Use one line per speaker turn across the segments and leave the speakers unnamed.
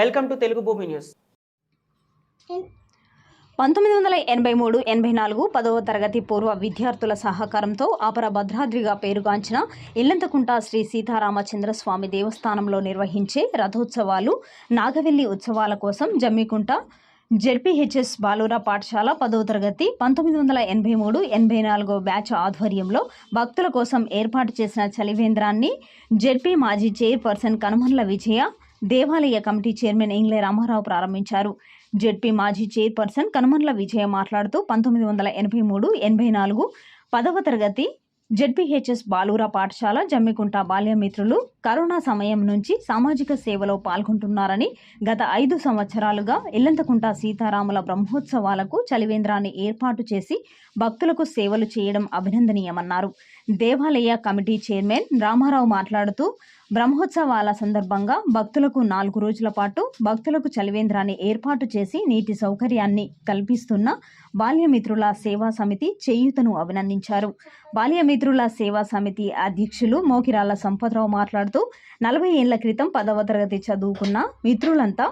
Welcome to Telugu భూమి news.
పంతొమ్మిది వందల ఎనభై మూడు ఎనభై నాలుగు పదవ తరగతి పూర్వ విద్యార్థుల సహకారంతో అపర భద్రాద్రిగా పేరుగాంచిన ఇల్లంతకుంట శ్రీ సీతారామచంద్రస్వామి దేవస్థానంలో నిర్వహించే రథోత్సవాలు నాగవెల్లి ఉత్సవాల కోసం జమ్మికుంట జెడ్పీహెచ్ఎస్ బాలురా పాఠశాల పదవ తరగతి పంతొమ్మిది వందల ఎనభై మూడు ఎనభై నాలుగో బ్యాచ్ ఆధ్వర్యంలో భక్తుల కోసం ఏర్పాటు చేసిన చలివేంద్రాన్ని జెడ్పీ మాజీ చైర్పర్సన్ కనుమర్ల విజయ దేవాలయ కమిటీ చైర్మన్ ఇంగ్లే రామారావు ప్రారంభించారు. జెడ్పీ మాజీ చైర్పర్సన్ కనుమర్ల విజయ మాట్లాడుతూ పంతొమ్మిది వందల ఎనభై మూడు ఎనభై నాలుగు పదవ తరగతి జెడ్పీహెచ్ఎస్ బాలూరా పాఠశాల జమ్మికుంట బాల్యమిత్రులు కరోనా సమయం నుంచి సామాజిక సేవలో పాల్గొంటున్నారని గత ఐదు సంవత్సరాలుగా ఇల్లంతకుంట సీతారాముల బ్రహ్మోత్సవాలకు చలివేంద్రాన్ని ఏర్పాటు చేసి భక్తులకు సేవలు చేయడం అభినందనీయమన్నారు. దేవాలయ కమిటీ చైర్మన్ రామారావు మాట్లాడుతూ బ్రహ్మోత్సవాల సందర్భంగా భక్తులకు నాలుగు రోజుల పాటు భక్తులకు చలివేంద్రాన్ని ఏర్పాటు చేసి నీటి సౌకర్యాన్ని కల్పిస్తున్న బాల్యమిత్రుల సేవా సమితి చేయూతను అభినందించారు. బాల్యమిత్రుల సేవా సమితి అధ్యక్షులు మోకిరాల సంపతరావు మాట్లాడుతూ నలభై ఏళ్ళ క్రితం పదవ తరగతి చదువుకున్న మిత్రులంతా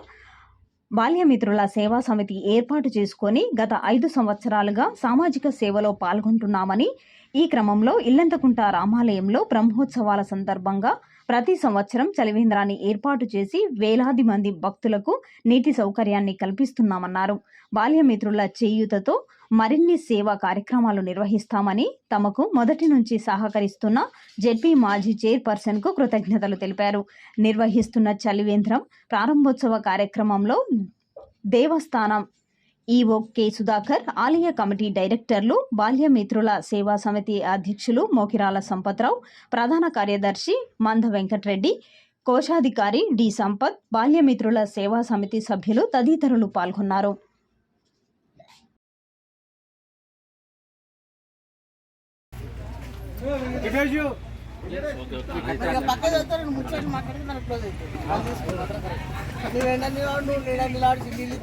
బాల్యమిత్రుల సేవా సమితి ఏర్పాటు చేసుకొని గత ఐదు సంవత్సరాలుగా సామాజిక సేవలో పాల్గొంటున్నామని ఈ క్రమంలో ఇల్లంతకుంట రామాలయంలో బ్రహ్మోత్సవాల సందర్భంగా ప్రతి సంవత్సరం చలివేంద్రాన్ని ఏర్పాటు చేసి వేలాది మంది భక్తులకు నీటి సౌకర్యాన్ని కల్పిస్తున్నామన్నారు. బాల్యమిత్రుల చేయూతతో మరిన్ని సేవా కార్యక్రమాలు నిర్వహిస్తామని తమకు మొదటి నుంచి సహకరిస్తున్న జెడ్పీ మాజీ చైర్పర్సన్కు కృతజ్ఞతలు తెలిపారు. నిర్వహిస్తున్న చలివేంద్రం ప్రారంభోత్సవ కార్యక్రమంలో దేవస్థానం ఈఓ కె సుధాకర్ ఆలయ కమిటీ డైరెక్టర్లు బాల్యమిత్రుల సేవా సమితి అధ్యక్షులు మోకిరాల సంపత్రావు ప్రధాన కార్యదర్శి మంద వెంకట్రెడ్డి కోశాధికారి డి సంపత్ బాల్యమిత్రుల సేవా సమితి సభ్యులు తదితరులు పాల్గొన్నారు.
ఇక చదువుతారు నువ్వు ముచ్చట్లు మాట్లాడితే మనకు క్లోజ్ అవుతుంది నువ్వు ఎండ నిలవాడు నువ్వు నీడ నిలవాడు నీళ్ళు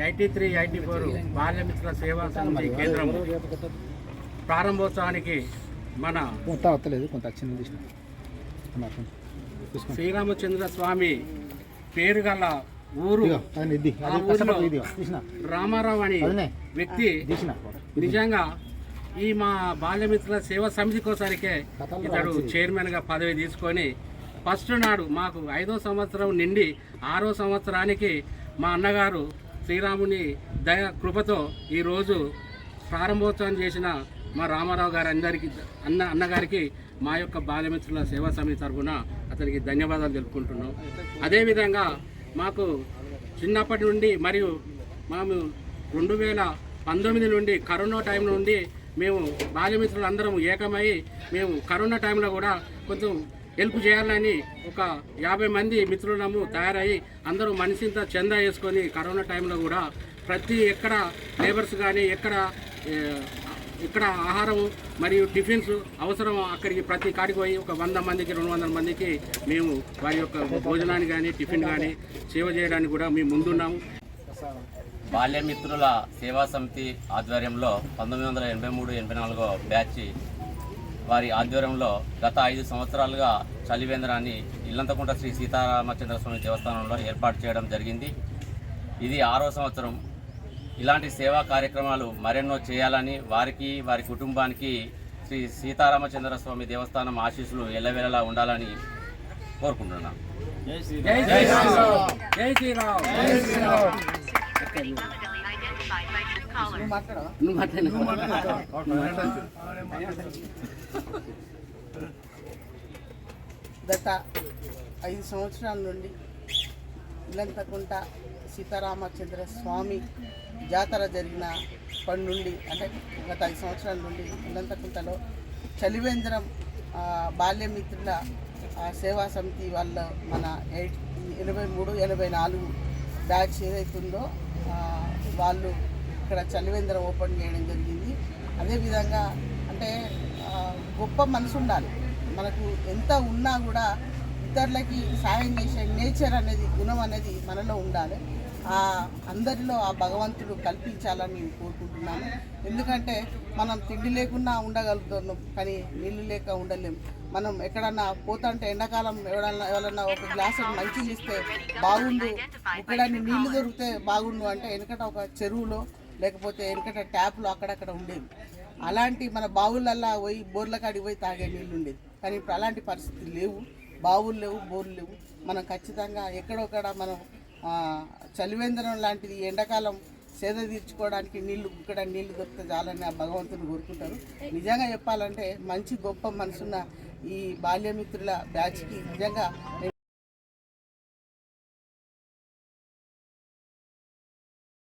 eighty three eighty four Balyamitra Seva Samiti కేంద్రం ప్రారంభోత్సవానికి మన శ్రీరామచంద్ర స్వామి పేరు గల ఊరు రామారావు అని. వ్యక్తి నిజంగా ఈ మా బాల్యమిత్రుల సేవా సమితి కోసరికే ఇతడు చైర్మన్గా పదవి తీసుకొని ఫస్ట్ నాడు మాకు ఐదో సంవత్సరం నిండి ఆరో సంవత్సరానికి మా అన్నగారు శ్రీరాముని దయ కృపతో ఈరోజు ప్రారంభోత్సవం చేసిన మా రామారావు గారి అందరికీ అన్న అన్నగారికి మా యొక్క బాల్యమిత్రుల సేవా సమితి తరఫున అతనికి ధన్యవాదాలు తెలుపుకుంటున్నాం. అదేవిధంగా మాకు చిన్నప్పటి నుండి మరియు మేము రెండు వేల పంతొమ్మిది నుండి కరోనా టైం నుండి మేము బాల్యమిత్రులు అందరం ఏకమై మేము కరోనా టైంలో కూడా కొంచెం హెల్ప్ చేయాలని ఒక యాభై మంది మిత్రులము తయారయ్యి అందరూ మనిషింత చందా వేసుకొని కరోనా టైంలో కూడా ప్రతి ఎక్కడ లేబర్స్ కానీ ఎక్కడ ఇక్కడ ఆహారం మరియు టిఫిన్స్ అవసరం అక్కడికి ప్రతి కాడికి పోయి ఒక వంద మందికి రెండు వందల మందికి మేము వారి యొక్క భోజనాన్ని కానీ టిఫిన్ కానీ సేవ చేయడానికి కూడా మేము ముందున్నాము.
బాల్యమిత్రుల సేవా సమితి ఆధ్వర్యంలో పంతొమ్మిది వందల ఎనభై మూడు ఎనభై నాలుగో బ్యాచ్ వారి ఆధ్వర్యంలో గత ఐదు సంవత్సరాలుగా చలివేంద్రాన్ని ఇల్లంతకుంట శ్రీ సీతారామచంద్ర స్వామి దేవస్థానంలో ఏర్పాటు చేయడం జరిగింది. ఇది ఆరో సంవత్సరం. ఇలాంటి సేవా కార్యక్రమాలు మరెన్నో చేయాలని వారికి వారి కుటుంబానికి శ్రీ సీతారామచంద్ర స్వామి దేవస్థానం ఆశీస్సులు ఎల్లవేళలా ఉండాలని కోరుకుంటున్నాను.
జై శ్రీరామ్. జై శ్రీరామ్.
నువ్వు
మాట్లాడు.
గత ఐదు సంవత్సరాల నుండి ఇల్లంతకుంట సీతారామచంద్ర స్వామి జాతర జరిగిన పని నుండి అంటే గత ఐదు సంవత్సరాల నుండి ఇల్లంతకుంటలో చలివేంద్రం బాల్యమిత్రుల సేవా సమితి వాళ్ళ మన ఎయిట్ ఎనభై మూడు ఎనభై నాలుగు బ్యాచ్ ఏదైతుందో వాళ్ళు ఇక్కడ చలివేంద్ర ఓపెన్ చేయడం జరిగింది. అదేవిధంగా అంటే గొప్ప మనసు ఉండాలి. మనకు ఎంత ఉన్నా కూడా ఇతరులకి సాయం చేసే నేచర్ అనేది గుణం అనేది మనలో ఉండాలి. ఆ అందరిలో ఆ భగవంతుడు కల్పించాలని కోరుకుంటున్నాను. ఎందుకంటే మనం తిండి లేకుండా ఉండగలుగుతున్నాం కానీ నీళ్ళు లేక ఉండలేం మనం ఎక్కడన్నా పోతుంటే ఎండాకాలం ఎవడన్నా ఎవరన్నా ఒక గ్లాస్ మంచి ఇస్తే బాగుండు. ఎక్కడన్నా నీళ్ళు దొరికితే బాగుండు. అంటే వెనకట ఒక చెరువులో లేకపోతే ఎందుకంటే ట్యాప్లు అక్కడక్కడ ఉండేవి. అలాంటి మన బావులల్లా పోయి బోర్ల కాడికి పోయి తాగే నీళ్ళు ఉండేది. కానీ ఇప్పుడు అలాంటి పరిస్థితులు లేవు. బావులు లేవు బోర్లు లేవు. మనం ఖచ్చితంగా ఎక్కడొక్కడ మనం ఆ, చలివేంద్రం లాంటిది ఎండాకాలం సేద తీర్చుకోవడానికి నీళ్ళు ఇక్కడ నీళ్ళు దొరికితే చాలని ఆ భగవంతుని కోరుకుంటారు. నిజంగా చెప్పాలంటే మంచి గొప్ప మనసున్న ఈ బాల్యమిత్రుల బ్యాచ్కి నిజంగా